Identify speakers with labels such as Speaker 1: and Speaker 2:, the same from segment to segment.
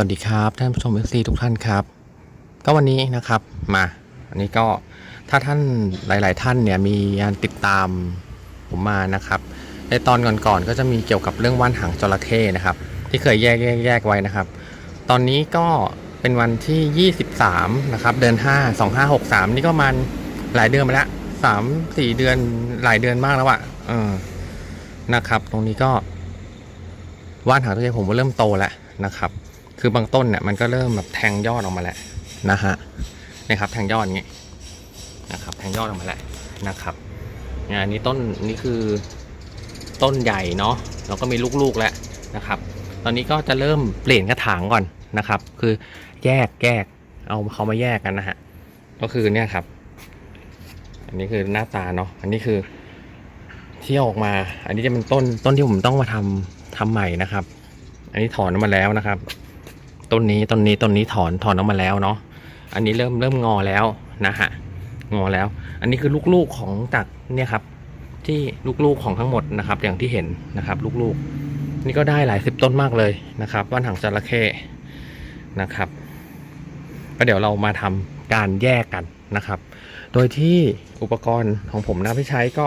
Speaker 1: วัสดีครับท่านผู้ชมเอซีทุกท่านครับ ก็วันนี้นะครับมาอันนี้ก็ถ้าท่านหลาย ๆ ท่านเนี่ยมีการติดตามผมมานะครับ ในตอนก่อนๆก็จะมีเกี่ยวกับเรื่องว่านหางจระเข้นะครับ ที่เคยแยกแยกแยกไว้นะครับ ตอนนี้ก็เป็นวันที่ 23 นะครับ เดือน 5 2563 นี่ก็มันหลายเดือนมาแล้วสามสี่เดือนหลายเดือนมากแล้วอะเออนะครับ ตรงนี้ก็ว่านหางจระเข้ผมก็เริ่มโตแล้วนะครับ คือบางต้นเนี่ยมันก็เริ่มแบบแทงยอดออกมาแล้วนะฮะนะครับแทงยอดอย่างงี้นะครับแทงยอดออกมาแล้วนะครับงานนี้ต้นนี่คือต้นใหญ่เนาะแล้วก็มีลูกๆแล้วนะครับ ตอนนี้ก็จะเริ่มเปลี่ยนกระถางก่อนนะครับ คือแยกแยกเอาเขามาแยกกันนะฮะก็คือเนี่ยครับ อันนี้คือหน้าตาเนาะอันนี้คือที่ออกมา อันนี้จะเป็นต้นต้นที่ผมต้องมาทำทำใหม่นะครับ อันนี้ถอนออกมาแล้วนะครับ ต้นนี้ต้นนี้ต้นนี้ถอนถอนออกมาแล้วเนาะอันนี้เริ่มเริ่มงอแล้วนะฮะงอแล้ว อันนี้คือลูกๆของจากเนี่ยครับ ที่ลูกๆของทั้งหมดนะครับ อย่างที่เห็นนะครับ ลูกๆ นี่ก็ได้หลายสิบต้นมากเลยนะครับว่านหางจระเข้นะครับก็เดี๋ยวเรามาทำการแยกกันนะครับ โดยที่อุปกรณ์ของผมนะที่ใช้ก็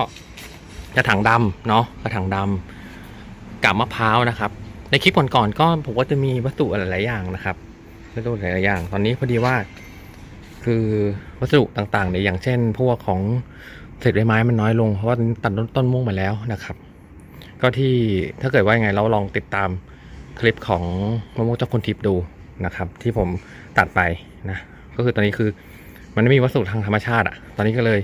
Speaker 1: กระถางดำเนาะกระถางดำกับมะพร้าวนะครับ ในคลิปก่อนๆก็ผมก็จะมีวัสดุหลายๆอย่างนะครับวัสดุหลายๆอย่าง ตอนนี้พอดีว่า คือวัสดุต่างๆเนี่ยอย่างเช่น พวกของเศษใบไม้มันน้อยลงเพราะว่าตัดต้นต้นม่วงมาแล้วนะครับ ก็ที่ถ้าเกิดว่ายังไงเราลองติดตามคลิปของมะม่วงเจ้าคนทิพย์ดูนะครับ ที่ผมตัดไปนะก็คือตอนนี้คือมันไม่มีวัสดุทางธรรมชาติอะตอนนี้ก็เลย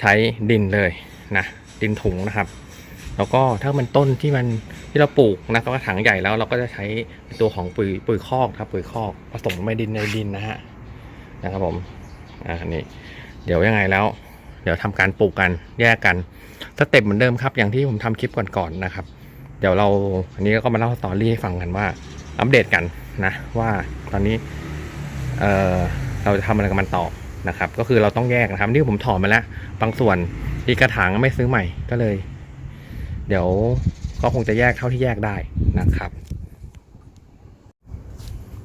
Speaker 1: ใช้ดินเลยนะดินถุงนะครับ แล้วก็ถ้ามันต้นที่มันที่เราปลูกนะก็กระถางใหญ่แล้วเราก็จะใช้ตัวของปุ๋ยปุ๋ยคอกครับ ปุ๋ยคอกผสมในดินในดินนะฮะนะครับผมอ่านี่เดี๋ยวยังไงแล้ว เดี๋ยวทำการปลูกกันแยกกันสเต็ปเหมือนเดิมครับ อย่างที่ผมทำคลิปก่อนๆนะครับ เดี๋ยวเราอันนี้ก็มาเล่าสตอรี่ให้ฟังกันว่า อัปเดตกันนะว่าตอนนี้เออเราจะทำอะไรกับมันต่อนะครับ ก็คือเราต้องแยกนะครับ นี่ผมถอนมาแล้ว บางส่วนที่กระถางไม่ซื้อใหม่ก็เลย เดี๋ยวก็คงจะแยกเท่าที่แยกได้นะครับ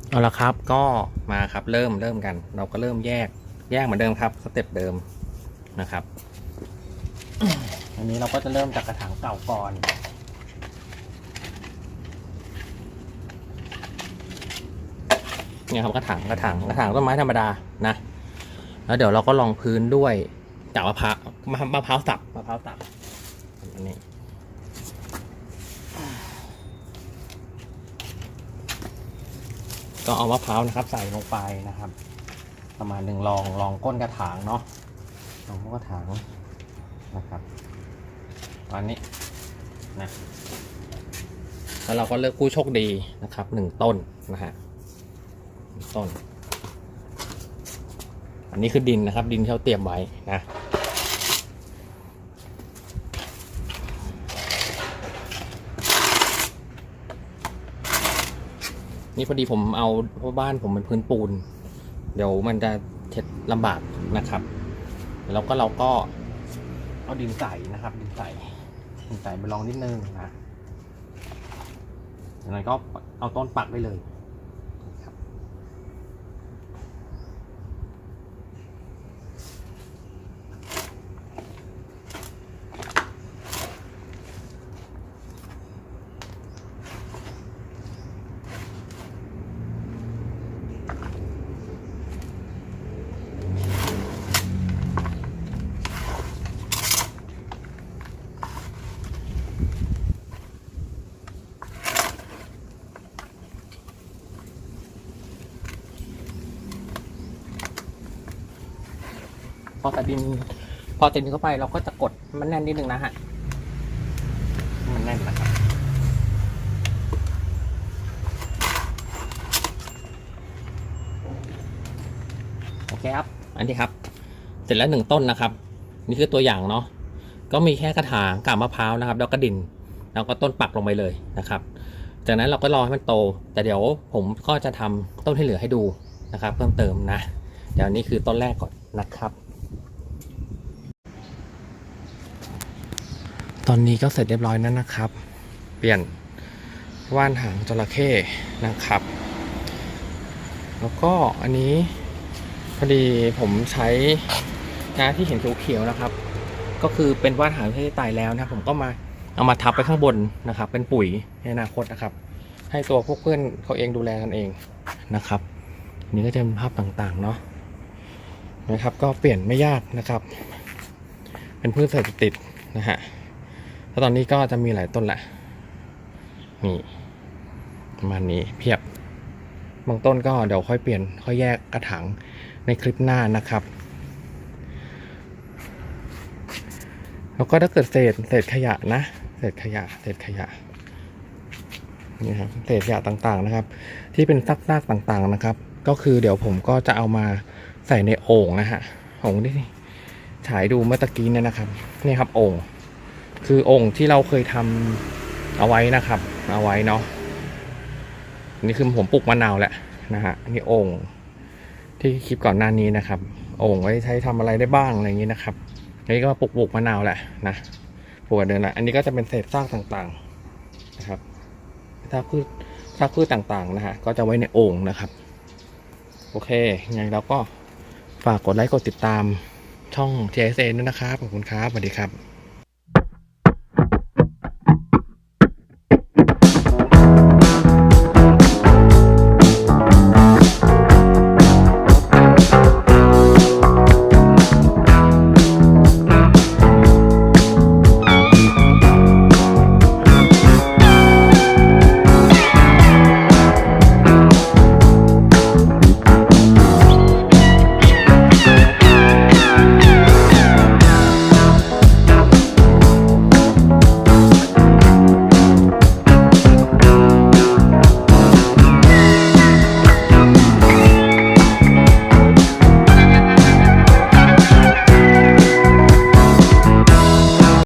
Speaker 1: เอาละครับก็มาครับเริ่มเริ่มกัน เราก็เริ่มแยกแยกเหมือนเดิมครับสเต็ปเดิมนะครับ อันนี้เราก็จะเริ่มจากกระถางเก่าก่อนเนี่ยครับกระถางกระถางกระถางต้นไม้ธรรมดานะ แล้วเดี๋ยวเราก็ลองพื้นด้วยจากมะพร้าวมะมะพร้าวสับมะพร้าวสับอันนี้ ก็เอามะพร้าวนะครับ ใส่ลงไปนะครับ ประมาณหนึ่งลองลองก้นกระถางเนาะลองก้นกระถางนะครับวันนี้นะแล้วเราก็เลือกผู้โชคดีนะครับหนึ่งต้นนะฮะต้น อันนี้คือดินนะครับ ดินที่เขาเตรียมไว้นะ นี่พอดีผมเอาเพราะบ้านผมเป็นพื้นปูน เดี๋ยวมันจะเช็ดลำบากนะครับ แล้วก็เราก็เอาดินใส่นะครับ ดินใส่ดินใส่ไปลองนิดนึงนะจากนั้นก็เอาต้นปักได้เลย อใส่ดิน พอใส่ดินเข้าไปเราก็จะกดมันแน่นนิดนึงนะฮะ มันแน่นนะครับโอเคครับ อันนี้ครับ เสร็จแล้วหนึ่งต้นนะครับ นี่คือตัวอย่างเนาะ ก็มีแค่กระถางกาบมะพร้าวนะครับ แล้วก็ดิน แล้วก็ต้นปักลงไปเลยนะครับ จากนั้นเราก็รอให้มันโต แต่เดี๋ยวผมก็จะทำต้นที่เหลือให้ดูนะครับ เพิ่มเติมนะ เดี๋ยวนี้คือต้นแรกก่อนนะครับ ตอนนี้ก็เสร็จเรียบร้อยแล้วนะครับ เปลี่ยนว่านหางจระเข้นะครับ แล้วก็อันนี้พอดีผมใช้นะที่เห็นเขียวๆนะครับ ก็คือเป็นว่านหางที่ตายแล้วนะผมก็มาเอามาทับไปข้างบนนะครับ เป็นปุ๋ยในอนาคตนะครับ ให้ตัวพวกเพื่อนเขาเองดูแลกันเองนะครับนนี้ก็จะเป็นภาพต่างๆเนาะนะครับ ก็เปลี่ยนไม่ยากนะครับ เป็นพืชเศรษฐกิจนะฮะ แล้วตอนนี้ก็จะมีหลายต้นแหละ นี่ประมาณนี้เพียบบางต้นก็เดี๋ยวค่อยเปลี่ยนค่อยแยกกระถางในคลิปหน้านะครับ แล้วก็ถ้าเกิดเศษเศษขยะนะเศษขยะเศษขยะนี่ครับเศษขยะต่างๆนะครับ ที่เป็นซากๆต่างๆนะครับ ก็คือเดี๋ยวผมก็จะเอามาใส่ในโอ่งนะฮะโอ่งที่ฉายดูเมื่อตะกี้เนี่ยนะครับนี่ครับโอ่ง คือโอ่งที่เราเคยทำเอาไว้นะครับ เอาไว้เนาะนี่คือผมปลูกมะนาวแหละนะฮะนี่โอ่งที่คลิปก่อนหน้านี้นะครับโอ่งไว้ใช้ทำอะไรได้บ้างอะไรอย่างนี้นะครับอันนี้ก็ปลูกปลูกมะนาวแหละนะปลูกกับเดินละอันนี้ก็จะเป็นเศษซากต่างๆนะครับซากพืชซากพืชต่างๆนะฮะก็จะไว้ในโอ่งนะครับ โอเคยังไงเราก็ฝากกดไลค์กดติดตามช่อง TSN ด้วยนะครับ ขอบคุณครับสวัสดีครับ